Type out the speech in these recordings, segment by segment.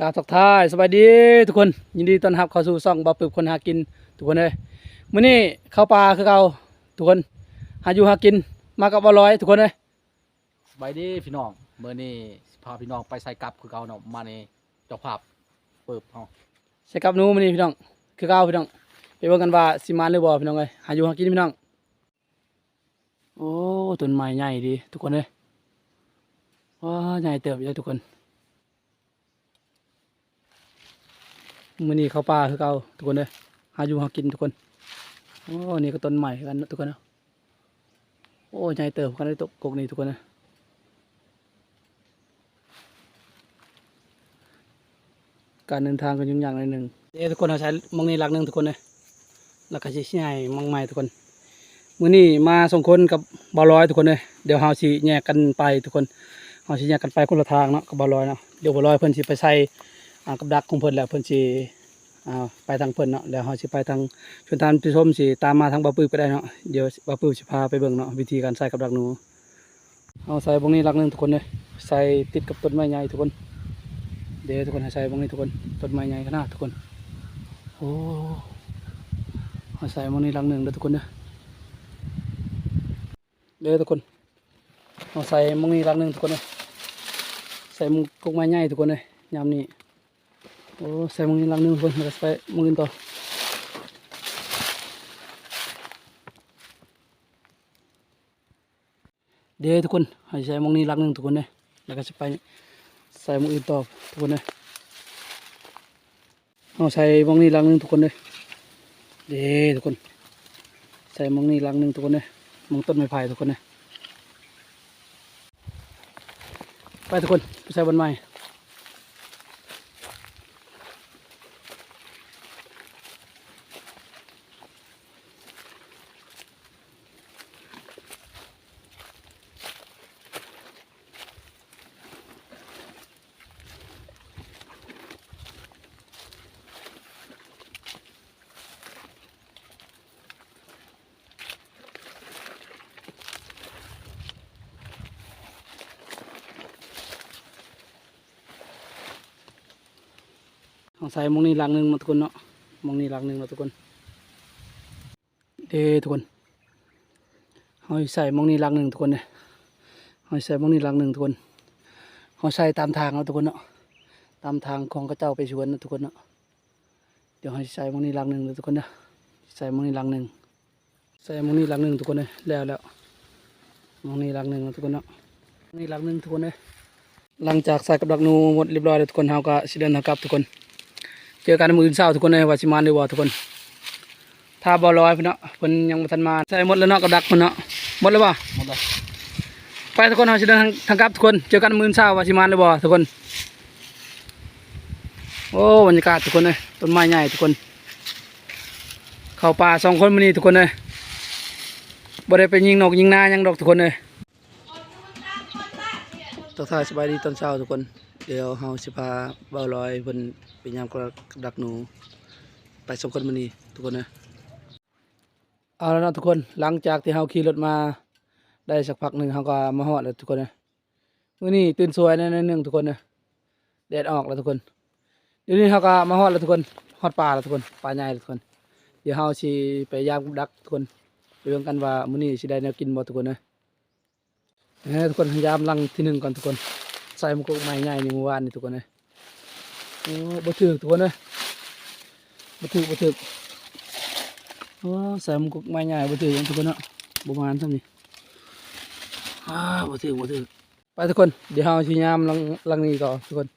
กราบทักทายสบายดีทุกคนยินดีต้อนรับเข้าสู่ช่องบ่าวปึบคนหากิน ทุกคนเลยมื้อนี้เข้าป่าคือเก่าทุกคน หาอยู่หากินมากับบ่ลอยทุกคนเลยสบายดีพี่น้องเมื่อนี้สิพาพี่น้องไปใส่กลับคือเก่าเนาะมาในเจ้าภาพเปิบเฮาใส่กับหนูมื้อนี้พี่น้องคือเก่าพี่น้องไปเบิ่งกันว่าสิมาหรือบ่พี่น้องเอ้ยหาอยู่หากินพี่น้องโอ้ต้นไม้ใหญ่ดีทุกคนเลยว้าใหญ่เติบอยู่เลยทุกคน มื้อนี้เข้าป่าคือเก่าทุกคนเลยหาอยู่หากินทุกคนโอ้นี่ก็ต้นใหม่กันทุกคนเนาะโอ้ใหญ่เติบกันได้ตกกกนี่ทุกคนนะการเดินทางก็ยุ่งยากหน่อยหนึ่งเดี๋ยวทุกคนเอาใช้มองนี่หลักหนึ่งทุกคนเลยแล้วก็สิใหญ่มองใหม่ทุกคน มื้อนี้มาส่งคนกับบอลอยทุกคนเลยเดี๋ยวเฮาสิแยกกันไปทุกคนเฮาสิแยกกันไปคนละทางเนาะกับบอลอยเนาะเดี๋ยวบอลอยเพิ่อนสิไปใส่ กับดักของเพิ่นแล้วเพิ่นสิอ่าไปทางเพิ่นเนาะแล้วเฮาสิไปทางชวนทานผู้ชมสิตามมาทางบ่ปื้อก็ได้เนาะเดี๋ยวบ่ปื้อสิพาไปเบิ่งเนาะวิธีการใส่กับดักหนูเอาใส่บงนี้ลักหนึงทุกคนเลยใส่ติดกับต้นไม้ใหญ่ทุกคน เดี๋ยวทุกคนให้ใส่บงนี้ทุกคนต้นไม้ใหญ่ขนาดทุกคนโอ้เอาใส่บงนี้ลักหนึงเด้อทุกคนเด้อเด้อทุกคนเอาใส่มงนี้รักหนึ่งทุกคนเลยใส่มุงกุกไม้ใหญ่ทุกคนเลยยามนี้ โอ้ใส่มงนี้รักหนึ่งคนแล้วก็ใส่มงอื่นต่อเดี๋ยวทุกคนให้ใส่มงนี้รักหนึ่งทุกคนเลยแล้วก็จะไปใส่มงอื่นต่อทุกคนเลยเอาใส่มงนี้รักหนึ่งทุกคนเลยเดี๋ยวทุกคนใส่มงนี้รักหนึ่งทุกคนเลยมองต้นไม้ไผ่ทุกคนเนะไปทุกคนไปใส่บนไม้ ส่มองนี้หลังหนึ่งมาทุกคนเนาะมองนี้หลังหนึ่งมาทุกคนเด้ทุกคนเอาใส่มองนี้หลังหนึ่งทุกคนเนี่ยเอาใส่มองนี้หลังหนึ่งทุกคนเอาใส่ตามทางเนาทุกคนเนาะตามทางของกระเจ้าไปชวนนะทุกคนเนาะเดี๋ยวให้ใส่มองนี้หลังหนึ่งเลยทุกคนนะใส่มองนี้หลังหนึ่งใส่มองนี้หลังหนึ่งทุกคนเลยแล้วแล้วมองนี้หลังหนึ่งเนาทุกคนเนาะมงนี้หลังหนึ่งทุกคนเลยหลังจากใส่กับดักนูหมดเรียบร้อยแล้วทุกคนเฮาก็สิเดินทางกลับทุกคน เจอกันมื้ออื่นเช้าทุกคนเลยว่าสิมาหรือบ่ทุกคนถ้าบ่ลอยเพิ่นเนาะเพิ่นยังบ่ทันมาใส่หมดแล้วเนาะกับดักเพิ่นเนาะหมดแล้วบ่หมดเลยไปทุกคนเฮาสิเดินทางทางกลับทุกคนเจอกันมื้ออื่นเช้าว่าสิมาหรือบ่ทุกคน โอ้บรรยากาศทุกคนเลยต้นไม้ใหญ่ทุกคน เข้าป่าสองคนมื้อนี้ทุกคนเลยบ่ได้ไปยิงนกยิงนาหยังดอกทุกคนเลยทักทายสบายดีตอนเช้าทุกคน เดี๋ยวเฮาสิพาเบาลอยเพิ่นไปยามกับดักหนู ไปสองคนมื้อนี้ทุกคนนะเอาแล้วนะทุกคนหลังจากที่เฮาขี่รถมาได้สักพักหนึ่งเฮาก็มาฮอดแล้วทุกคนนะมื้อนี้ตื่นสวยแน่ๆหนึงทุกคนนะแดดออกแล้วทุกคนเดี๋ยวนี้เฮาก็มาฮอดแล้วทุกคนฮอดป่าแล้วทุกคนป่าใหญ่แล้วทุกคน เดี๋ยวเฮาสิไปยามกับดักทุกคนไปเบิ่งกันว่ามื้อนี้สิได้แนวกินบ่ทุกคนนะเอ้ทุกคนยามลังที่หนึ่งก่อนทุกคน ใส่หมวกกไม้ใหญ่นี่เมื่อวานนี่ทุกคนนะโอ้บ่ถือทุกคนนะบ่ถึกบ่ถึกโอ้ใส่หมวกกไม้ใหญ่บ่ถึกหยังทุกคนเนาะบ่ประมาณเท่านี้อ้าบ่ถึกบ่ถึกไปทุกคนเดี๋ยวเฮาสิยามหลังหลังนี้ต่อทุกคน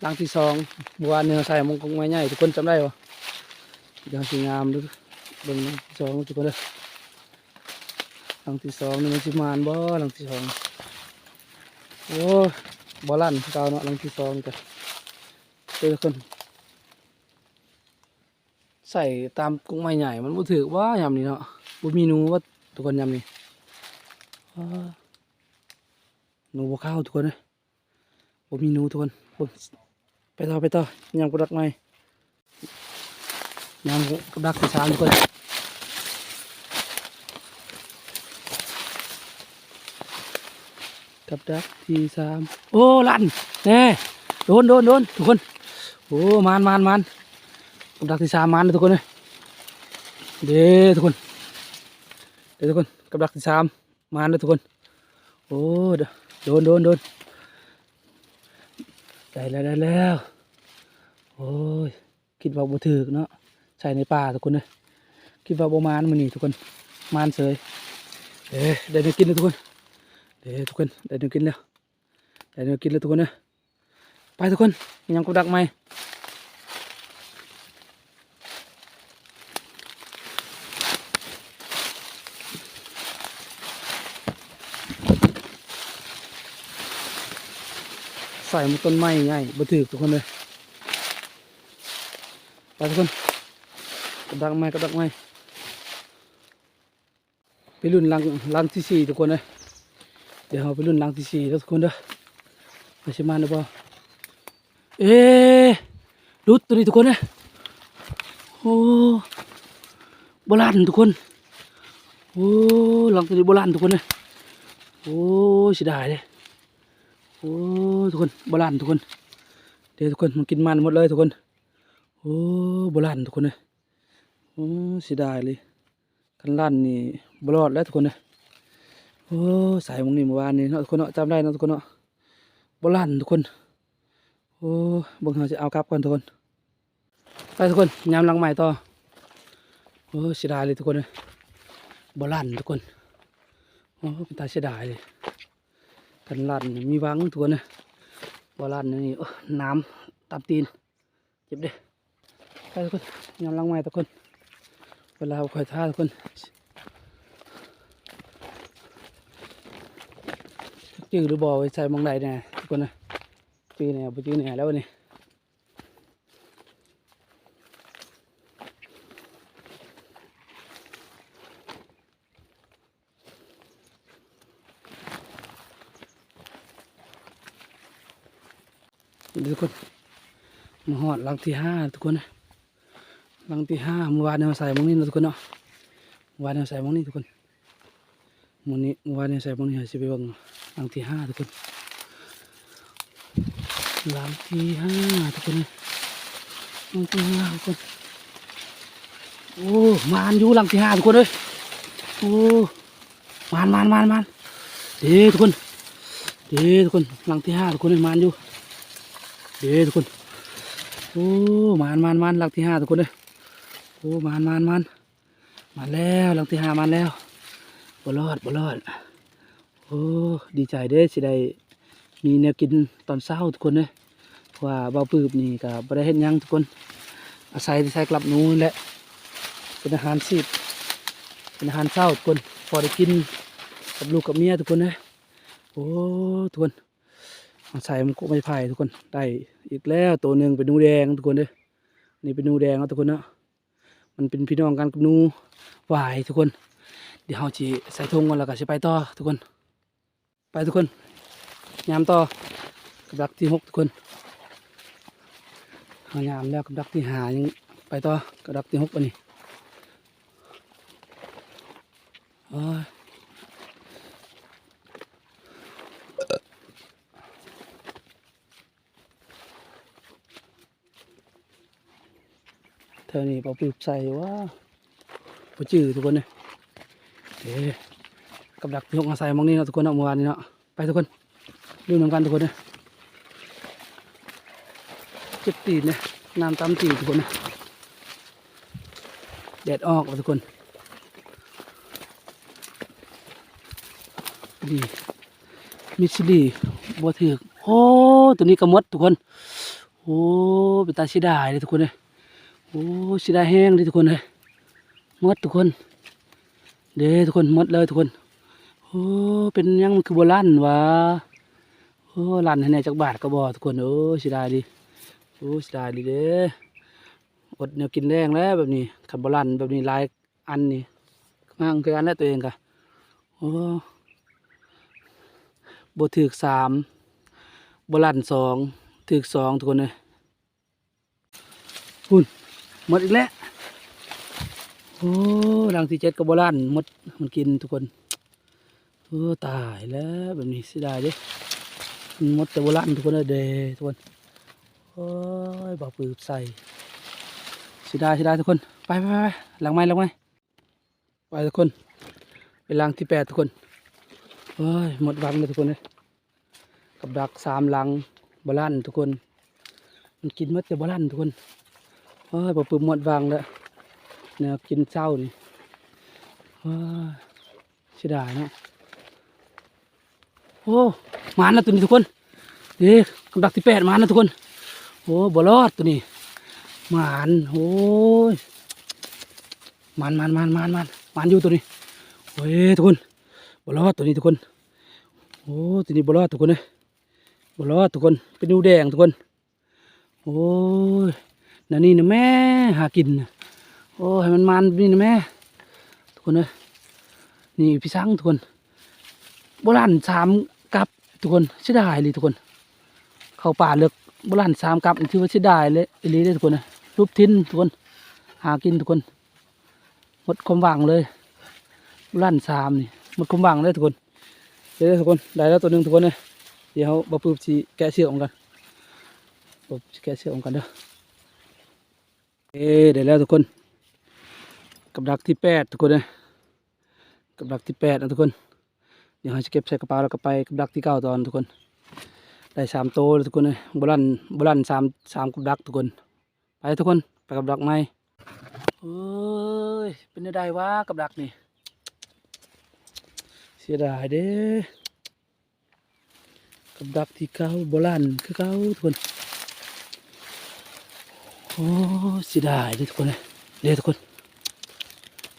หลังที่สองเมื่อวานนี้เราใส่หมวกกไม้ใหญ่ทุกคนจำได้บ่เดี๋ยวเฮาสิยามดูเบิ่งหลังที่สองทุกคนเด้อหลังที่สองนี่มันสิมานบ่หลังที่สองโอ้ บ่ลั่นเก่าเนาะหลังที่สองจ้ะเด้อทุกคนใส่ตามกุ้งไม้ใหญ่ มันบ่ถือว่ายำนี้เนาะบ่มีหนูว่าทุกคนยำนี้อ้าหนูบ่เข้าทุกคนเลยบ่มีหนูทุกคนไปต่อไปต่อยำกระดักไม้ยำกระดักที่สามทุกคน กับดักทีสามโอ้ลั่นแน่โดนโดนโดนทุกคนโอ้มานมานมานกับดักทีสามมานเลยทุกคนเลยเด้ทุกคนเด้ทุกคนกับดักที่สามมานเลยทุกคนโอ้เด้อโดนโดนโดนได้แล้วได้แล้วโอ้ยคิดว่าบ่ถึกเนาะใส่ในป่าทุกคนเลยคิดว่าบ่มานมื้อนี้ทุกคนมานเสยเด้ได้เนื้อกินแล้วทุกคน เด้ทุกคนได้เนื้อกินแล้วได้เนื้อกินแล้วทุกคนเด้อไปทุกคนยังกับดักใหม่ใส่มันต้นไม้ง่ายบ่ถือทุกคนเลยไปทุกคนกระดักไม้กระดักไม้ไปรุ่นลังลังที่สี่ทุกคนเลย ดี๋ยวเราไปรุ่นลังที่สี่แล้วทุกคนเด้อมาชิมาหรือเปล่เอ๊รุดตัวนี้ทุกคนเลยโอ้โบราณทุกคน โอ้ลังตัวนี้โบราณทุกคนเลยโอ้เสียดายเลยโอ้ทุกคนโบราณทุกคน เดี๋ยวทุกคนมันกินมันหมดเลยทุกคน โอ้โบราณทุกคนเลยโอ้เสียดายเลยคันล้านนี่บรอดแล้วทุกคนเลย โอ้สายมงนี่เมื่อวานนี่เนาะทุกคนเนาะจำได้เนาะทุกคนเนาะบราณทุกคน โอ้บิ่งเราจะเอากลับก่อนทุกคน ไปทุกคนยามหลังใหม่ต่อ โอ้เสียดายเลยทุกคนเลยบราณทุกคน โอ้เป็นตาเสียดายเลย กันลันมีวังทุกคนนะบลันนี่โอ้น้ำตามตีน เจ็บเด้ไปทุกคนยำลังไม้ทุกคน เวลาคอยท่าทุกคน จื้อหรือบ่อไว้ใส่มองใดเนี่ยทุกคนนะจื้อเนี่ยบ่จื้อเนี่ยแล้ววันนี้ทุกคนมาหอดลังที่ห้าทุกคนนะลังที่ห้าเมื่อวานเนี่ยเราใส่มองนี้เนะทุกคนเนาะเมื่อวานเนี่ยเราใส่มองนี้ทุกคนมื้อนี้เมื่อวานเนี่ยใส่หมองนี้ให้สิไปเบิ่ง หลังที่ห้าทุกคนหลังที่ห้าทุกคนหลังที่ห้าทุกคนโอ้มานอยู่หลังที่ห้าทุกคนเลยโอ้มานมานมานมานเด้ทุกคนเด้ทุกคนหลังที่ห้าทุกคนเลยมานอยู่เด้ทุกคนโอ้มานมานมานหลังที่ห้าทุกคนเลยโอ้มานมานมานมาแล้วหลังที่ห้ามาแล้วบ่รอดบ่รอด อ้ดีใจเด้สิได้มีแนวกินตอนเช้าทุกคนเลยเพราะว่าเบาปืบนี่ก็บ่ได้เห็นยังทุกคน อาศัยใส่กลับนู้นแหละเป็นอาหารซีดเป็นอาหารเช้าทุกคนพอได้กินกับลูกกับเมียทุกคนเลยโอ้ทุกคนมาใส่มันก็ไม่ไผ่ทุกคนได้อีกแล้วตัวหนึ่งเป็นนูแดงทุกคนเด้อนี่เป็นนูแดงแล้วทุกคนเนาะมันเป็นพี่น้องกันกับนูหวายทุกคน เดี๋ยวเราจีใส่ธงกันแล้วก็จะไปต่อทุกคน ไปทุกคนยามต่อกับดักที่หกทุกคนเอายามแล้วกับดักที่หายังไปต่อกับดักที่หกปะนี่โอ้ยเธอนี่ปอปีบใส่ว่าปจื้อทุกคนเนี่ยเอ๊ะ กับดักที่หกมาใส่มองนี่เนาะทุกคนเนาะเมื่อวานนี้เนาะไปทุกคนดูน้ำกันทุกคนเนี่ยเจ็บตีนเนี่ยน้ำตำตีนทุกคนเนี่ยแดดออกทุกคนดีมิสดีบัวถือกโอ้ตัวนี้กระมดทุกคนโอ้เป็นตาชิดายเลยทุกคนเลยโอ้สิได้แห้งเลยทุกคนเลยมดทุกคน เด้ทุกคนมดเลยทุกคน โอ้เป็นยังมันคือโบราณวะโอ้ลันให้แน่จักบาทก็บอทุกคนโอ้สิได้ดิโอ้สิได้ดิเด้อดแนวกินแรงแล้วแบบนี้ขันโบราณแบบนี้ลายอันนี่มั่งคืออันนั้นตัวเองกะโอ้บถือกสามบราณสองถือกสองทุกคนเลยหมดอีกแล้วโอ้รังที่เจ็ดกับบราณหมดมันกินทุกคน โอ้ตายแล้วแบบนี้เสียดายด้มันหมดแต่โบราณทุกคนเลยเดทุกคนโอ้ยบ่ปืบใส่สิได้สิได้ทุกคนไปไปไปหลังไม้หลังไม้ไปทุกคนไปหลังที่แปดทุกคนเฮ้ยหมดวังเลยทุกคนเลยกับดักสามหลังบาลันทุกคน มันกินมดจะบาลันทุกคนเฮ้ยบ่ปืบหมดวังแล้วเนี่ยกินเจ้านี่เฮ้ยเสียดายเนาะ โอ้หมานะตัวนี้ทุกคนนี่กับดักที่แปดหมานะทุกคน โอ้บรอดตัวนี้หมานโอ้ยมันมันมันมันมันมันอยู่ตัวนี้โอ้ยทุกคนบรอดตัวนี้ทุกคนโอ้ตัวนี้บรอดทุกคนเลยบรอดทุกคนเป็นดูแดงทุกคนโอ้ยนั่นนี่นะแม่หากินน่ะโอ้ให้มันมันนี่นะแม่ทุกคนเลยนี่พี่สังทุกคนโบราณสาม ทุกคนเสียดายเลยทุกคน เข้าป่าเลือกบราณสามกับที่ว่าเสียดายเลยอีลีเลยทุกคนรูปทิ้นทุกคน หากินทุกคนหมดความหวังเลยบราณสามนี่หมดความหวังเลยทุกคนเดี๋ยวทุกคนได้แล้วตัวหนึ่งทุกคนเลยเดี๋ยวบาปืบชีแกะเชือกออกกันบสิแกะเชือกออกกันเด้อเอ๊ได้แล้วทุกคน กับดักที่แปดทุกคนเลยกับดักที่แปดนะทุกคน เดี๋ยวเราจะเก็บใส่กระเป๋าแล้วก็ไปกับดักที่เก้าตอนทุกคน ได้สามโตวทุกคนเลยบรันบรันสามสามกับดักทุกคน ไปทุกคนไปกับดักไหมเฮ้ยเป็นได้วะกับดักนี่เสียดายเด้กับดักที่เก้าบรันคือเก้าทุกคนโอ้เสียดายเด้ทุกคนเลยเด้ทุกคน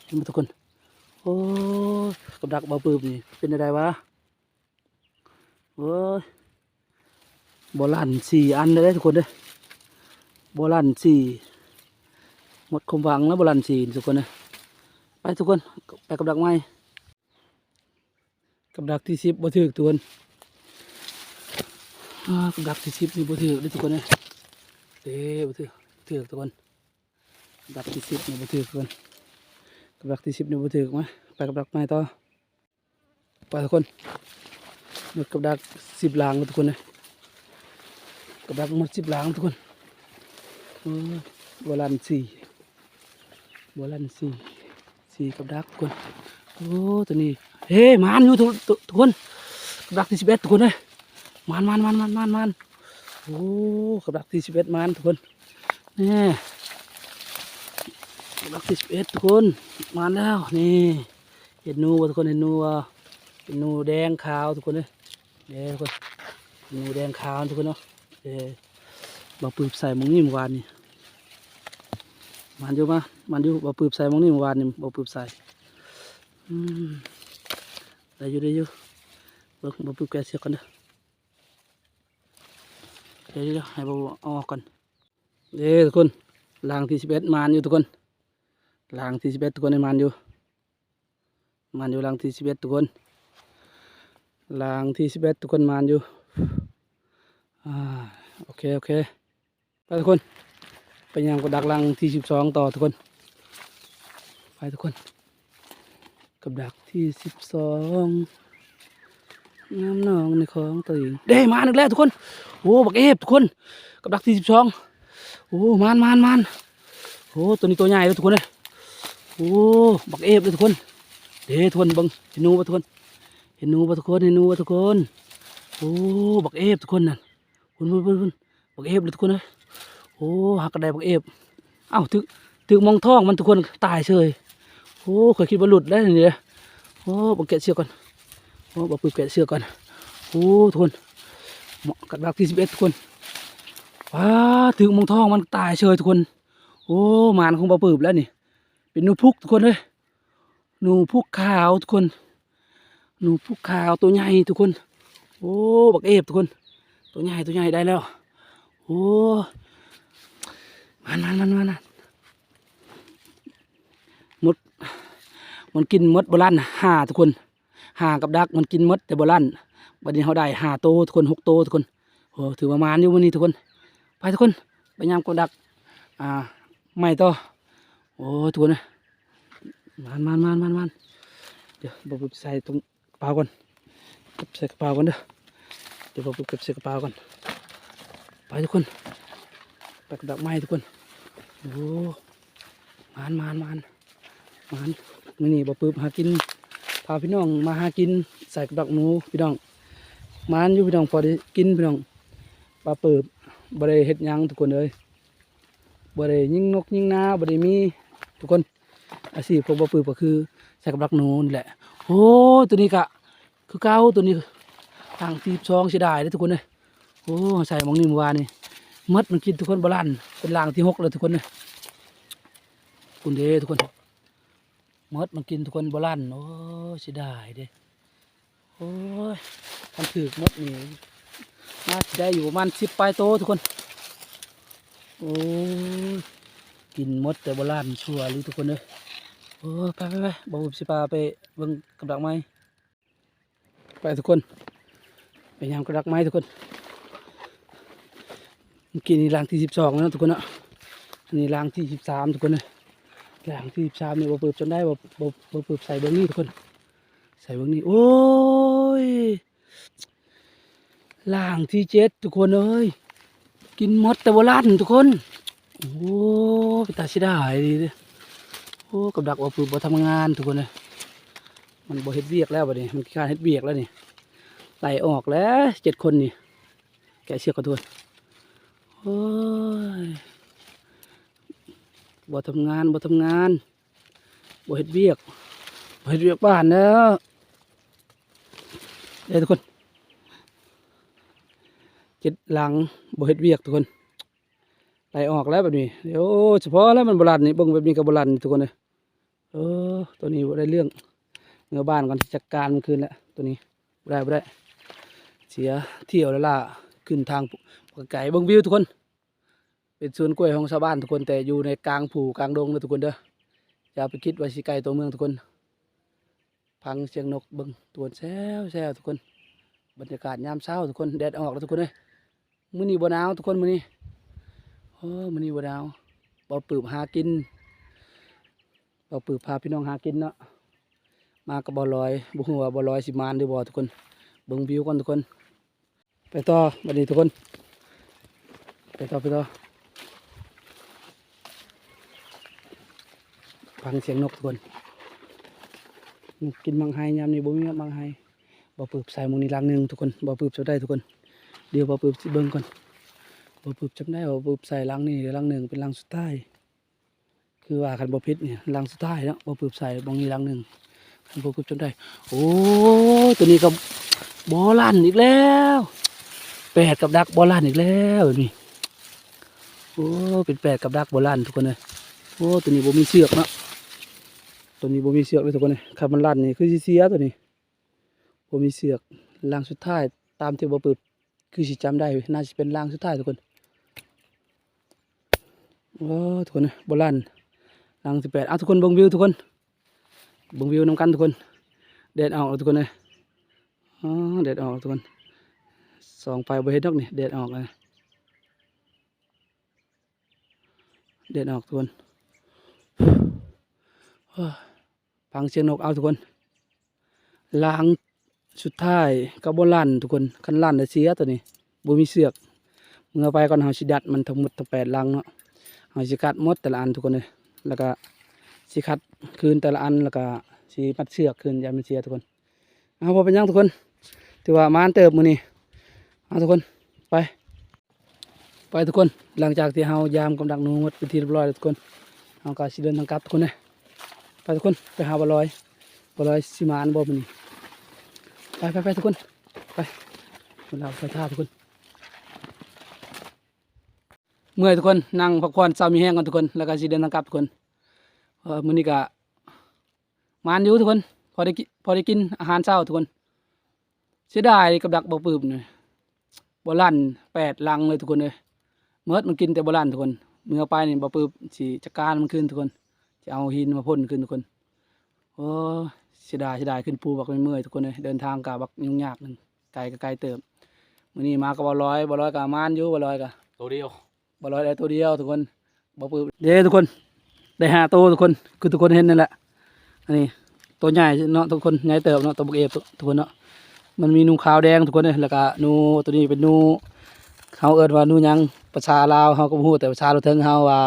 เห็นไหมทุกคนโอ้ย กับดักเบาปืบนี่เป็นอะได้วะเฮ้ยโบราณสี่อันเลยเด้ทุกคนเด้อโบราณสี่หมดความหวังแล้วโบราณสี่ทุกคนเด้อไปทุกคนไปกับดักไม้กับดักที่สิบบ่ถือทุกคนกับดักที่สิบนี่บ่ถือเด้ทุกคนเด้อเด้บ่ถือถือทุกคนกับดักที่สิบนี่บ่ถือทุกคนกับดักที่สิบนี่บ่ถือมาไปกับดักไม้ต่อ ไปทุกคนหมดกับดักสิบลางทุกคนเด้อกับดักหมดสิบลังทุกคนเออโบราณสี่โบราณสี่สี่กับดักทุกคนโอ้ตัวนี้เฮ้มานอยู่ทุกทุกคนกับดักที่สิบเอ็ดทุกคนเลยมานมานมานมานมานมานโอ้กับดักที่สิบเอ็ดมานทุกคนนี่กับดักที่สิบเอ็ดทุกคนมานแล้วนี่เห็นนูบ่ทุกคนเห็นนูบ่ เห็นหนูแดงขาวทุกคนเลยเด้ทุกคนหนูแดงขาวทุกคนเนาะเออบ่ปืบใส่มงนี่เมื่อวานนี่มันอยู่มามันอยู่บ่ปืบใส่มงนี่เมื่อวานนี่บ่ปืบใส่อืมได้อยู่ได้อยู่เบิ่บ่ปืบแกะเสียกันเด้อเดี๋ยวเดี๋ยวให้บ่เอาออกก่อนเด้ทุกคนลางที่สิบเอ็ดมันอยู่ทุกคนลางที่สิบเอ็ดทุกคนให้มันอยู่มันอยู่ลางที่สิบเอ็ดทุกคน ลางที่สิบเอ็ดทุกคนมันอยู่อ่าโอเค โอเค ไปทุกคนไปยังกดดักลังที่สิบสองต่อทุกคน ไปทุกคน กับดักที่สิบสองน้ำนองในของตัวเองได้มาหนึ่งแล้วทุกคนโอ้บักเอฟทุกคน กับดักที่สิบสองโอ้มานมานมานโอ้ตัวนี้ตัวใหญ่เลยทุกคนเลยโอ้บักเอฟเลยทุกคนเด้ทุกคนบังเห็นหนูปทุกคน ห็นหนูปะทุกคนเห็นหนูปะทุกคนโอ้บักเอฟทุกคนนั่นคุณคุณคุณบักเอฟเลยทุกคนเลยโอ้หักกระไดบักเอฟเอ้าถึกถึกมองท้องมันทุกคนตายเฉยโอ้เคยคิดว่าหลุดได้เนี่ยโอ้บักแกะเชือกก่อนโอ้บักปืนแกะเชือกก่อนโอ้ทุกคนเหมาะกับดักที่สิบเอ็ดทุกคนว้าถึกมองท้องมันตายเฉยทุกคน โอ้มานของบักปืนแล้วนี่เป็นหนูพุกทุกคนเลยหนูพุกขาวทุกคน หนูพุกขาวตัวใหญ่ทุกคน โอ้บักเอฟทุกคน ตัวใหญ่ตัวใหญ่ได้แล้ว โอ้มันมันมันมันมัดมันกินมดโบราณห้าทุกคนหากับดักมันกินมดแต่โบราณวันนี้เขาได้หาโตทุกคนหกโตทุกคนโอ้ถือว่ามานอยู่วันนี้ทุกคน ไปทุกคนไปยามกับดัก อ่าไม่ต่อโอ้ทุกคนมันมันมันมันมันเดี๋ยวบอกใส่ตรง เป๋าก่อนเก็บใส่กระเป๋าก่อนเด้อเดี๋ยวผมเก็บเสื้อกระเป๋าก่อนไปทุกคนไปกับดักไม้ทุกคนโอ้มานมานมานมานมื้อนี้บ่ปืบหากินพาพี่น้องมาหากินใส่กับดักหนูพี่น้องมานอยู่พี่น้องพอได้กินพี่น้องปลาปิบบ่ได้เฮ็ดยังทุกคนเลยบ่ได้ยิงนกยิงนาบ่ได้มีทุกคนอาชีพของบ่ปืบก็คือใส่กับดักหนูนี่แหละโอ้ตัวนี้กะ คือเก่าตัวนี้ทางที่ซองเสียดายเด้อทุกคนเลยโอ้ใส่หมองนี้เมื่อวานนี่มดมันกินทุกคนบาลันเป็นรางที่หกเลยทุกคนเนี่ยคุณเด้ทุกคนมดมันกินทุกคนบาลันโอ้เสียดายเด้โอ้ยมันถือมดนี่มาสิได้อยู่ประมาณสิบปลายโตทุกคน โอ้กินมดแต่บาลันชัวร์เลยทุกคนเลยโอ้ไปไปไปบอกว่าสิพาไปเบิ่งกับดักไม้ ไปทุกคนไปยามกับดักไม้ทุกคนเมื่อกี้นี่รางที่สิบสองแล้วทุกคนนะอันนี้รางที่สิบสามทุกคนนะรางที่สิบสามเนี่ยบ่เปิดจนได้บ่บ่บ่เปิดใส่เบื้องนี้ทุกคน ใส่เบื้องนี้ โอ้ยรางที่เจ็ดทุกคนเอ้ยกินมดแต่โบราณทุกคน โอ้ไปตาชิได้ดีเด้อโอ้กับดักว่าปืนบ่ทำงานทุกคนเลย มันบเฮ็ดเวียกแล้วบัดนี้มันการเฮ็ดเวียกแล้วนี่ไหลออกแล้วเจ็ดคนนี่ แกเชือกกันทุกคนโอ้ยบ่ทำงานบ่ทำงานบ่เฮ็ดเวียกบ่เฮ็ดเวียกบ้านแล้วเด้อทุกคนเจ็ดหลังบ่เฮ็ดเวียกทุกคนไหลออกแล้วแบบนี้เดี๋ยวเฉพาะแล้วมันโบราณนี่เบิ่งแบบนี้ก็โบราณทุกคนเลยเออตัวนี้บ่ได้เรื่อง เงือบ้านก่อนที่จัดการมันคืนแล้วตัวนี้บ่ได้บ่ได้ เสียเที่ยวแล้วล่ะขึ้นทางไก่เบิ่งวิวทุกคน เป็นสวนกล้วยของชาวบ้านทุกคนแต่อยู่ในกลางผูกลางดงนะทุกคนเด้ออย่าไปคิดว่าสิไกลตัวเมืองทุกคน พังเสียงนกเบิ่งตัวแซวแซวทุกคน บรรยากาศยามเช้าทุกคนแดดออกแล้วทุกคนเลยมื้อนี้บ่หนาวทุกคนมื้อนี้โอ้มื้อนี้บ่หนาวบ่ปืบหากินบ่ปืบพาพี่น้องหากินเนาะ มากับบ่ลอยบ่ฮู้ว่าบ่ลอยสิมานหรือบ่ทุกคนเบิ่งวิวก่อนทุกคน ไปต่อบัดนี้ทุกคน ไปต่อไปต่อฟังเสียงนกทุกคนกินมังไฮยามนี้บ่มีมังไฮบ่ปืบใส่มองนี้ลังหนึ่งทุกคนบ่ปืบจะได้ทุกคน เดี๋ยวบ่ปืบสิเบิ่งก่อนบ่ปืบจำได้ว่าบ่ปืบใส่ลังนี้ลังหนึ่งเป็นลังสุดท้ายคือว่าคันบ่ผิดเนี่ยลังสุดท้ายเนาะบ่ปืบใส่หมองนี้ลังหนึ่ง คันบ่ปืบจำได้ โอ้ตัวนี้ก็บ่ลั่นอีกแล้วแปดกับดักโบราณอีกแล้วนี่โอ้เป็นแปดกับดักโบราณทุกคนเลยโอ้ตัวนี้บ่มีเชือกนะตัวนี้บ่มีเชือกเลยทุกคนเลยคันมันลั่นนี่คือเสียตัวนี้บ่มีเชือกล่างสุดท้าย ตามที่บ่เปิดคือสิจำได้น่าจะเป็นล่างสุดท้ายทุกคนโอ้ทุกคนเลยโบราณล่างสิบแปดเอาทุกคนเบิ่งวิวทุกคน บ่งวิวน้ำกันทุกคนแดดออกทุกคนเลยอ๋อแดดออกทุกคนสองไฟบริเวณนอกนี่เด็ดออกเลยเด็ดออกทุกคนฟังเสียงนกเอาทุกคนล้างสุดท้ายกับบลั่นทุกคนคันลั่นแต่เสียตัวนี้บ่มีเสือกเมื่อไปก่อนเฮาสิดัดมันทั้งหมดทั้งแปดลังเนาะเฮาสิคัดมดแต่ละอันทุกคนเลยแล้วก็ สิคัดคืนแต่ละอันแล้วก็สิมัดเสือกคืนยามันเสียทุกคนเอาพอเป็นยังทุกคนถือว่ามานเติบมือนี้เอาทุกคนไป ไปทุกคนหลังจากที่เฮายามกำลังนูหมดเป็นที่เรียบร้อยแล้วทุกคนเฮาก็สิเดินทางกลับทุกคนเลยไปทุกคนไปหาบอลอยบอลอยสิมานบ่มันนี่ไปไปไปทุกคนไปคนเราไปท่าทุกคนเมื่อยทุกคนนั่งพักผ่อนเช้ามีแห้งกันทุกคน แล้วก็สิเดินทางกลับทุกคน เออมื้อนี้ก็มานอยู่ทุกคนพอได้กิพอได้กินอาหารเช้าทุกคนเสียดายกับดักบ่ปืบนี่บ่ลั่นแปดลังเลยทุกคนเลยเมิดมันกินแต่บ่ลั่นทุกคนเมื่อไปนี่บ่ปืบสิจัดการมันขึ้นทุกคนจะเอาหินมาพ่นขึ้นทุกคนโอ้เสียดายเสียดายขึ้นภูบักเมื่อยๆทุกคนเลยเดินทางกับบักยุ่งยากหนึงไกลก็ไกลเติบมื้อนี้มาก็บ่ร้อยบ่ร้อยก็มานอยู่บ่ร้อยก็ตัวเดียวบ่ร้อยได้ตัวเดียวทุกคนบ่ปืบเด้ทุกคน ได้ห้าตัวทุกคนคือทุกคนเห็นนั่นแหละอันนี้ตัวใหญ่เนาะทุกคนใหญ่เติบเนาะตัวบกเอฟทุกคนเนาะมันมีนูขาวแดงทุกคนเลยแล้วก็นูตัวนี้เป็นนูเขาเอิ้นว่านูยังภาษาลาวเฮาก็บ่ฮู้แต่ภาษาเราเทิงเฮาว่า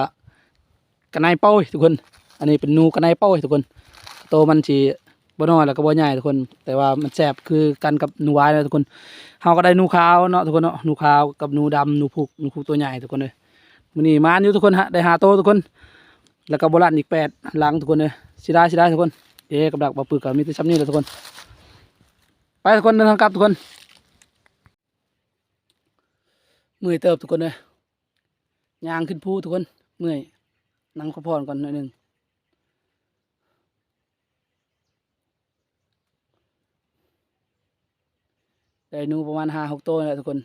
กระไนเป้าทุกคน อันนี้เป็นนูกระไนเป้าทุกคน โตมันสิบ่น้อยแล้วก็บ่ใหญ่ทุกคน แต่ว่ามันแซ่บคือกันกับนูวายนะทุกคนเฮาก็ได้นูขาวเนาะทุกคนเนาะนูขาวกับนูดำนูพุกนูพุกตัวใหญ่ทุกคนเลยมื้อนี้มาอยู่ทุกคนฮะได้หาโตทุกคน แล้วก็โบราณอีกแปดหลังทุกคนเลยสิได้สิได้ทุกคนเอ๊กับดักบ่ปึกก็มีแต่ซ้ำนี้แหละทุกคน ไปทุกคนเดินทางกลับทุกคนเมื่อยเติบทุกคนเลยยางขึ้นภูทุกคนเมื่อยนั่งพักผ่อนก่อนหน่อยหนึ่งได้นูประมาณห้าหกตัวแหละทุกคน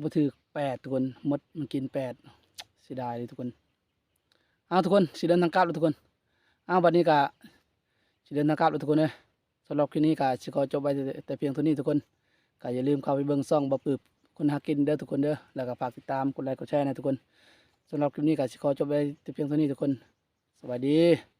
บ่ถือแปดทุกคนหมดมันกินแปดเสียดายเลยทุกคน เอาทุกคนสิเดินทางกลับแล้วทุกคนเอาวันนี้ก็สิเดินทางกลับแล้วทุกคนเลยสำหรับคลิปนี้ก็สิขอจบไปแต่แต่เพียงเท่านี้ทุกคนก็อย่าลืมเข้าไปเบิ่งซ่องบ่ปืบคนหากินเด้อทุกคนเด้อแล้วก็ฝากติดตามกดไลค์กดแชร์นะทุกคนสำหรับคลิปนี้ก็สิขอจบไปแต่เพียงเท่านี้ทุกคน สวัสดี